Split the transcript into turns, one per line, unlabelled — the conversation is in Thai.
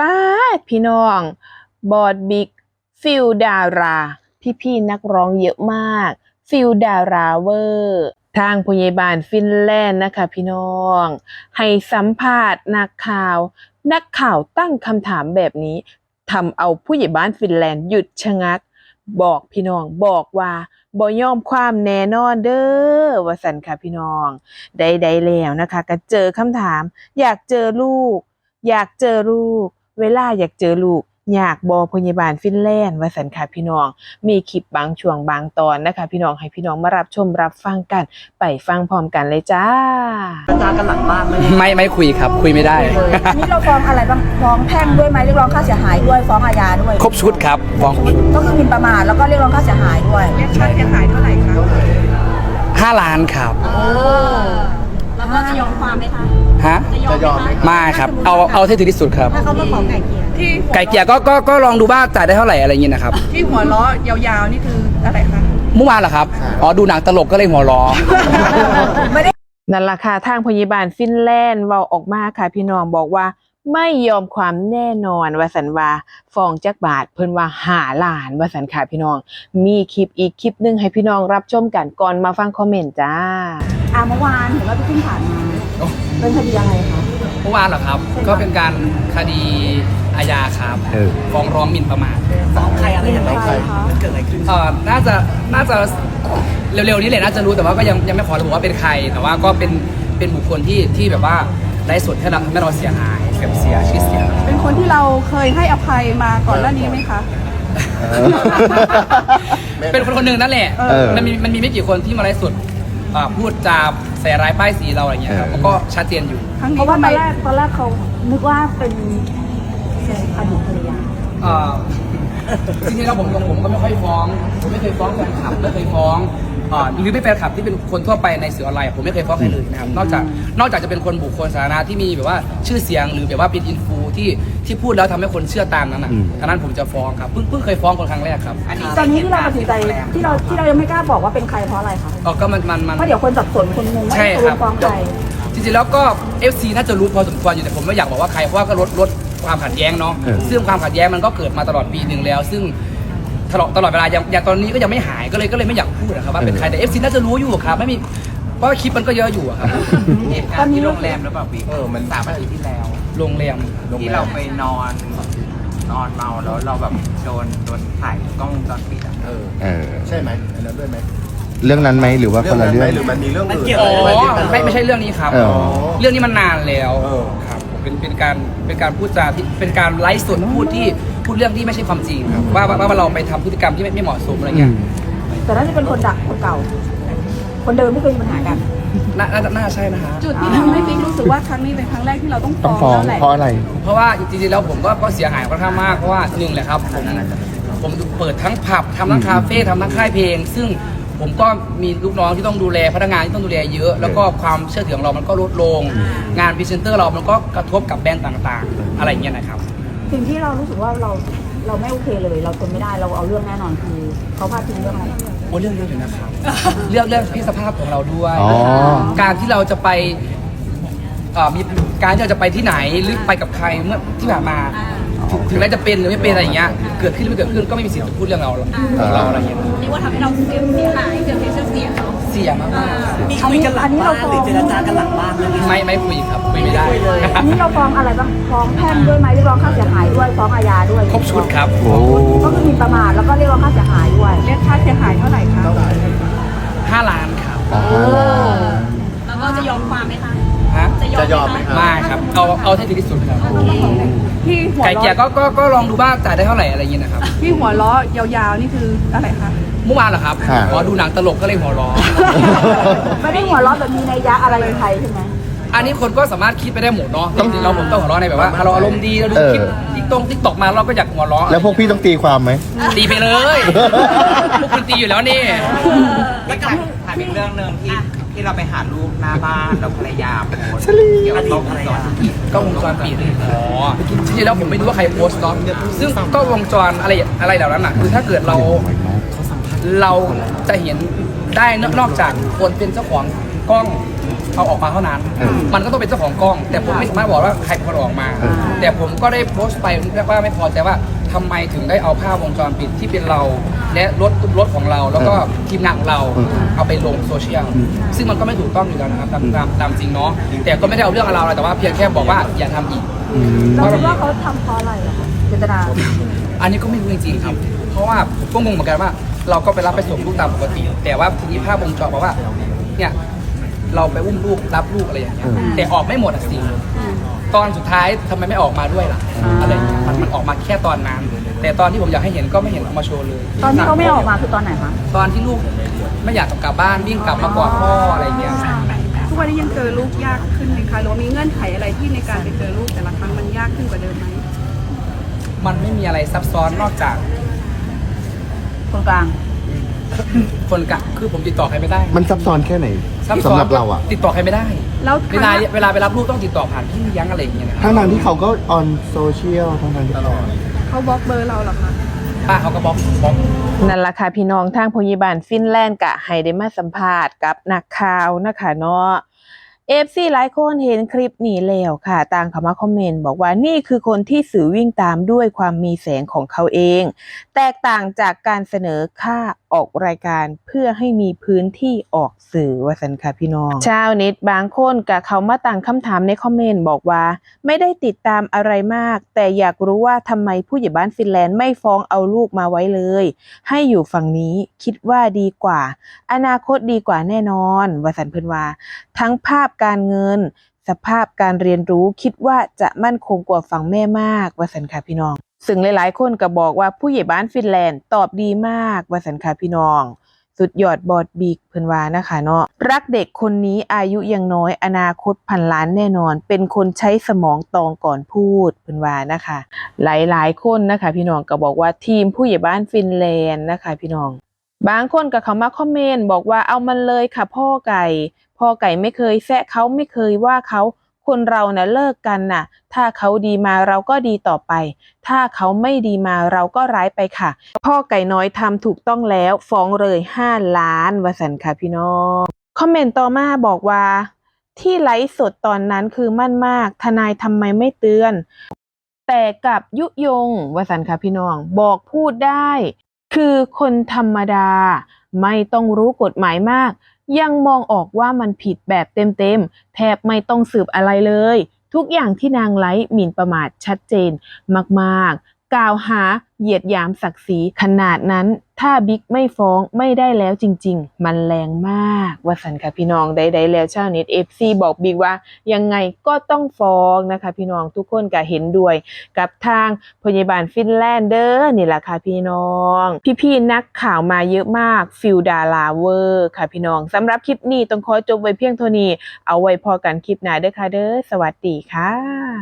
ป้าดพี่น้อง บอดบิ๊กฟิลดารา พี่พี่ๆนักร้องเยอะมาก ฟิลดาราเวอร์ทางพยาบาลฟินแลนด์นะคะพี่น้อง ให้สัมภาษณ์นักข่าว นักข่าวตั้งคำถามแบบนี้ทำเอาผู้ใหญ่บ้านฟินแลนด์หยุดชะงัก บอกพี่น้องบอกว่าบ่ยอมความแน่นอนเด้อว่าสันค่ะพี่น้องใดๆแล้วนะคะ ก็เจอคำถาม อยากเจอลูก อยากเจอลูก เวลาอยากเจอลูกอยากบอพยาบาลฟินแลนด์ว่าสันค่ะพี่น้อง มีคลิปบางช่วงบางตอนนะคะ พี่น้องให้พี่น้องมารับชมรับฟังกัน ไปฟังพร้อมกันเลยจ้า
จากันหลังบ้านไหม
ไม่ไม่คุยครับ คุยไม่ได้
นี่เราฟ้องอะไรบ้างฟ้องแพ่งด้วยไหมเรียกร้องค่าเสียหายด้วยฟ้องอาญาด้วย
ครบชุดครับฟ้อง
ก็คือหมิ่นประมาทแล้วก็เรียกร้องค่าเสียหายด้วย
เรียกค่าเสียหายเท่าไหร่คะ
ห้าล้านครับ
แล้วก็จะยอมความไหมคะ
ฮะ
จะยอมไหม
ไม่ครับ เอาเอาที่ถึงที่สุดครับ
ถ้าเขามาขอไก่เกลี่ย
ที่
ไก่เกลี่ยก็ก็ก็ลองดูว่าจ่ายได้เท่าไหร่อะไรเงี้ยนะครับ
ที่หัวล้อยาวๆนี่คืออะไรคะ
เมื่อวานเหรอครับ อ๋อดูหนังตลกก็เลยหัวล้อ
ไม่ได้
นั่นล่ะค่ะทางพยาบาลฟินแลนด์เว้าออกมาค่ะ พี่น้องบอกว่าไม่ยอมความแน่นอนว่าสันว่าฟ้องจักบาทเพิ่นว่าหาล้านว่าสันค่ะพี่น้อง มีคลิปอีกคลิปหนึงให้พี่น้องรับชมกันก่อนมาฟังคอมเมนต์จ้า
อ่าเมื่อวานเห็นว่าพี่ขึ้นผ่านมา
โอ้
เป็นคดีอะไรคะ
เมื่อวานเหรอครับ ก็เป็นการคดีอาญาครับ
เออ
ฟ้องร้องหมิ่นประมาท
ฟ้องใครอะไรอย่างไร
ใครคะ
มันเกิดอะไรขึ้น
เอ่อน่าจะน่าจะเร็วๆนี้เลยน่าจะรู้แต่ว่าก็ยังยังไม่ขอระบุว่าเป็นใคร แต่ว่าก็เป็นเป็นบุคคลที่ที่แบบว่าไร้ส่วนให้เราให้เราเสียหายเสียเสียชื่อเสียง
เป็นคนที่เราเคยให้อภัยมาก่อนหน้านี้ไหมคะ
เป็นคนคนหนึ่งนั่นแหละ
เออ
มันมีมันมีไม่กี่คนที่มาไลฟ์สดอ่าพูดจา ใส่ร้ายป้ายสีเราอะไรเงี้ยครับ
เออ
มันก็ชัดเจนอยู่
ครั้ง
เพ
นี้
ราะว่า
ทำ
ต
ไม
อนแรกตอนแรกเขานึกว่าเป็นอดีตภรรยา
อ่า จริงๆแล้วผมผมก็ไม่ค่อยฟ้อง ผมไม่เคยฟ้องแฟนคลับไม่เคยฟ้องอ่าหรือไม่แฟนคลับที่เป็นคนทั่วไปในสื่อออนไลน์ผมไม่เคยฟ้องใครเลยนะครับนอกจากนอกจากจะเป็นคนบุคคลสาธารณะที่มีแบบว่าชื่อเสียงหรือแบบว่าเป็นอินฟูที่ที่พูดแล้วทำให้คนเชื่อตามนั้นอะ
อืม
อันนั้นผมจะฟ้องครับเพิ่งเพิ่งเคยฟ้องคนครั้งแรกครับ
ตอนนี้ที่เราตัดสินใจที่เราที่เรายังไม่กล้าบอกว่าเป็นใครเพราะอะไรคะ
อ๋อก็มันมันมัน
เพราะเดี๋ยวคนสับสนคนงงว่า
ใช่
ตก
ค
ล
รับ
งฟ้องใคร
จริงๆแล้วก็ FC น่าจะรู้พอสมควรอยู่แต่ผมไม่อยากบอกว่าใครเพราะว่าก็ลดลด ความขัดแย้งเนาะ
เออ
ซึ่งความขัดแย้งมันก็เกิดมาตลอดปีหนึ่งแล้ว ซึ่งตลอดตลอดเวลาอย่างอย่างตอนนี้ก็ยังไม่หายก็เลยก็เลยไม่อยากพูดนะครับว่าเป็นใครแต่ FC น่าจะรู้อยู่ครับไม่มีเพราะว่าคลิปมันก็เยอะอยู่อะครับ
เหตุการณ์ที่โรงแรมหรือเปล่าบิ๊ก
เออมัน
สามอาทิตย์ที่แล้ว
โรงแรม
ที่เราไปนอนนอนเมาแล้วเราแบบโดนโดนถ่ายกล้องวงจรปิดอะ
เออ
ใช่ไหมอันนั้นด้วยไหม
เรื่องนั้นไหมหรือว่าคนละเรื่อง
หรือมันมีเรื่องอื่น
อ๋อไม่ไม่ใช่เรื่องนี้ครับ
เออ
เรื่องนี้มันนานแล้ว
เออ
ครับ เป็นเป็นการเป็นการพูดจาที่เป็นการไลฟ์สดพูดที่พูดเรื่องที่ไม่ใช่ความจริงครับว่าว่าว่าเราไปทำพฤติกรรมที่ไม่ไม่เหมาะสมอะไรเงี้ย
แต่น่าจะเป็นคนดักคนเก่า คนเดิมไม่เคยมีปัญหากัน
น่าน่าน่าใช่นะฮะ
จุดที่ทำให้บิ๊กรู้สึกว่าครั้งนี้เป็นครั้งแรกที่เราต้อง
ต้อง
ฟ้
ฟ้
อ
องง
แล้วแหละ
เพราะอะไร
เพราะว่าจริงๆแล้วผมก็ก็เสียหายค่อนข้างมากเพราะว่าหนึ่งแหละครับผมผมเปิดทั้งผับทำทั้งคาเฟ่ทำทั้งค่ายเพลง ซึ่ง ผมก็มีลูกน้องที่ต้องดูแลพนักงานที่ต้องดูแลเยอะ แล้วก็ความเชื่อถือของเรามันก็ลดลง งานพรีเซนเตอร์เรามันก็กระทบกับแบรนด์ต่างๆ อะไรอย่างเงี้ยนะครับ
สิ่งที่เรารู้สึกว่าเราเราไม่โอเคเลย เราทนไม่ได้เราเอาเรื่องแน่นอนคือเขาพาดพิงเรื่องอะไร
โอ้เรื่องเยอะอยู่นะครับ เรื่องเรื่องเพศสภาพของเราด้วย
อ๋อ
การที่เราจะไปเอ่อมีการที่เราจะไปที่ไหนหรือไปกับใครเมื่อที่ผ่านมา ถึงถึงแม้จะเป็นหรือไม่เป็นอะไรอย่างเงี้ย เกิดขึ้นหรือไม่เกิดขึ้นก็ไม่มีสิทธิ์จะพูดเรื่องเราหรอกของเราอะไรอย่างเงี้ย
นี่ว่าทำให้เราเสียเสียหายเกิดเสีย เสียเนาะ
เสียมาก
มีคุยกันหลังบ้านหรือเจรจากันหลังบ้านไหม
ๆไม่ไม่คุยครับคุยไม่ได้
อันนี้เราฟ้องอะไรบ้างฟ้องแพ่งด้วยไหมเรียกร้องค่าเสียหายด้วยฟ้องอาญาด้วย
ครบชุดครับ
โอ้
ก็คือหมิ่นประมาทแล้วก็เรียกร้องค่าเสียหายด้วย
เรียกค่าเสียหายเท่าไหร่คะ
ห้าล้านครับ
อ่า
แล้วก็จะยอมความไหมคะ
ฮะ
จะยอมไหมครับ
ไม่ครับเอาเอาที่ดีที่สุดครับ
ที่หัว
ไก่
ล้
เกลี่ย
อ
ก็ก็ก็ลองดูว่าจ่ายได้เท่าไหร่อะไรอย่างเงี้ยนะครับ
ที่หัวล้อยาวๆนี่คืออะไรคะ
เมื่อวานเหรอครับ
ค่ะ
อ๋อดูหนังตลกก็เลยหัวเร้อ
ไม่ได้หัวเร้อนแบบมีนัยยะอะไรในไทยใช่ไหม
อันนี้คนก็สามารถคิดไปได้หมดเนาะจริงๆเราผมต้องหัวเราะในแบบว่าเราอารมณ์ดีเราดูคลิปติ๊กตงติ๊กตอกมาเราก็อยากหัวเราะ
แล้วพวกพี่ต้องตีความไหม
ตีไปเลยพวกคุณตีอยู่แล้วนี่
แล้วถามถามอีกเรื่องหนึ่งที่ที่เราไปหาลูกหน้าบ้านแล้วภรรยาโพสต์เกี่ยวกับกล้องวงจรปิด
กล้องวงจรปิดอ๋อจริงๆแล้วผมไม่รู้ว่าใครโพสต์เนาะซึ่งกล้องวงจรอะไรอะไรเหล่านั้นอะคือถ้าเกิดเรา เราจะเห็นได้นอกจากคนเป็นเจ้าของกล้องเขาออกมาเท่านั้น
เออ
มันก็ต้องเป็นเจ้าของกล้อง แต่ผมไม่สามารถบอกว่าใครเป็นคนออกมา
เออ
แต่ผมก็ได้โพสต์ไปเรียกว่าไม่พอใจว่าทำไมถึงได้เอาภาพวงจรปิดที่เป็นเรา และรถรถของเรา แล้วก็ทีมงานของเรา
อืม
เอาไปลงโซเชียล ซึ่งมันก็ไม่ถูกต้องอยู่แล้วนะครับตามตามตามจริงเนาะ แต่ก็ไม่ได้เอาเรื่องอะไรแต่ว่าเพียงแค่บอกว่าอย่าทำอีก
อืม
เราคิดว่าเขาทำเพราะอะไรอะคะเจตนา
อันนี้ก็ไม่รู้จริงๆครับ เพราะว่าผมก็งงเหมือนกันว่า เราก็ไปรับไปส่งลูกตามปกติ แต่ว่าทีนี้ภาพวงจรบอกว่า เนี่ยเราไปอุ้มลูกรับลูกอะไรอย่างเงี้ย
อืม
แต่ออกไม่หมดอะสิตอนสุดท้ายทำไมไม่ออกมาด้วยล่ะอะไรอย่างเงี้ยมันมันออกมาแค่ตอนนั้นแต่ตอนที่ผมอยากให้เห็นก็ไม่เห็นออกมาโชว์เลย
ตอนที่เขาไม่ออกมาคือตอนไหนคะ
ตอนที่ลูกไม่อยากกลับบ้านวิ่งกลับมากอดพ่ออะไรอย่างเงี้ย
ทุกวันนี้ยังเจอลูกยากขึ้นไหมคะหรือว่ามีเงื่อนไขอะไรที่ในการไปเจอลูกแต่ละครั้งมันยากขึ้นกว่าเดิมไหม
มันไม่มีอะไรซับซ้อนนอกจาก
คนกลาง
คนกะคือผมติดต่อใครไม่ได้
มันซับซ้อนแค่ไหน
ซับซ้อน
สำหรับเราอะ
ติดต่อใครไม่ได้
แล้ว
เวลาเวลาไปรับลูกต้องติดต่อผ่านพี่เลี้ยงอะไรอย่างเงี้ยนะครับ
ทั้งนั้นที่เขาก็ออนโซเชียลทั้งนั้นที่ ตลอด
เขาบล็อกเบอร์เราเหรอคะ
ป้าเขาก็บล็อกบล็อก
นั่นล่ะค่ะพี่น้องทางพยาบาลฟินแลนด์กะให้ได้มาสัมภาษณ์กับนักข่าวนะคะเนาะ เอฟซีหลายคนเห็นคลิปนี้แล้วค่ะ ต่างเข้ามาคอมเมนต์บอกว่านี่คือคนที่สื่อวิ่งตามด้วยความมีแสงของเขาเอง แตกต่างจากการเสนอค่า ออกรายการเพื่อให้มีพื้นที่ออกสื่อว่าสันค่ะพี่น้องชาวเน็ตบางคนกะเขามาตั้งคำถามในคอมเมนต์บอกว่า ไม่ได้ติดตามอะไรมาก แต่อยากรู้ว่าทำไมผู้ใหญ่บ้านฟินแลนด์ไม่ฟ้องเอาลูกมาไว้เลย ให้อยู่ฝั่งนี้คิดว่าดีกว่า อนาคตดีกว่าแน่นอนวสันเพิ่นว่า ทั้งภาพการเงิน สภาพการเรียนรู้คิดว่าจะมั่นคงกว่าฝั่งแม่มากวสันค่ะพี่น้อง ซึ่งหลายๆ คนก็บอกว่าผู้ใหญ่บ้านฟินแลนด์ตอบดีมากว่าสันค่ะพี่น้อง สุดยอดบอดบีกเพิ่นว่านะคะเนาะรักเด็กคนนี้อายุยังน้อยอนาคตพันล้านแน่นอน เป็นคนใช้สมองตองก่อนพูดเพิ่นว่านะคะ หลายๆ คนนะคะ พี่น้องก็บอกว่าทีมผู้ใหญ่บ้านฟินแลนด์นะคะ พี่น้อง บางคนก็เข้ามาคอมเมนต์บอกว่าเอามันเลยค่ะพ่อไก่พ่อไก่ไม่เคยแซะเขาไม่เคยว่าเขา คนเรานะเลิกกันน่ะ ถ้าเขาดีมาเราก็ดีต่อไป ถ้าเขาไม่ดีมาเราก็ร้ายไปค่ะ พ่อไก่น้อยทำถูกต้องแล้วฟ้องเลยห้าล้านวสันค่ะพี่น้องคอมเมนต์ต่อมาบอกว่า ที่ไลฟ์สดตอนนั้นคือมั่นมาก ทนายทำไมไม่เตือน แต่กับยุยงวสันค่ะพี่น้อง บอกพูดได้ คือคนธรรมดา ไม่ต้องรู้กฎหมายมาก ยังมองออกว่ามันผิดแบบเต็มๆ แทบไม่ต้องสืบอะไรเลย ทุกอย่างที่นางไลท์หมิ่นประมาทชัดเจนมากๆ กล่าวหาเหยียดหยามศักดิ์ศรีขนาดนั้น ถ้าบิ๊กไม่ฟ้องไม่ได้แล้วจริง ๆ มันแรงมากว่าสันค่ะพี่น้องใดๆแล้วชาวเน็ตเอฟซีบอกบิ๊กว่า ยังไงก็ต้องฟ้องนะคะพี่น้องทุกคนก็เห็นด้วย กับทางพยาบาลฟินแลนด์เด้อนี่แหละค่ะพี่น้อง พี่ๆนักข่าวมาเยอะมากฟิลดาราเวอร์ค่ะพี่น้องสำหรับคลิปนี้ต้องขอจบไว้เพียงเท่านี้เอาไว้พอกันคลิปหน้าเด้อค่ะเด้อสวัสดีค่ะ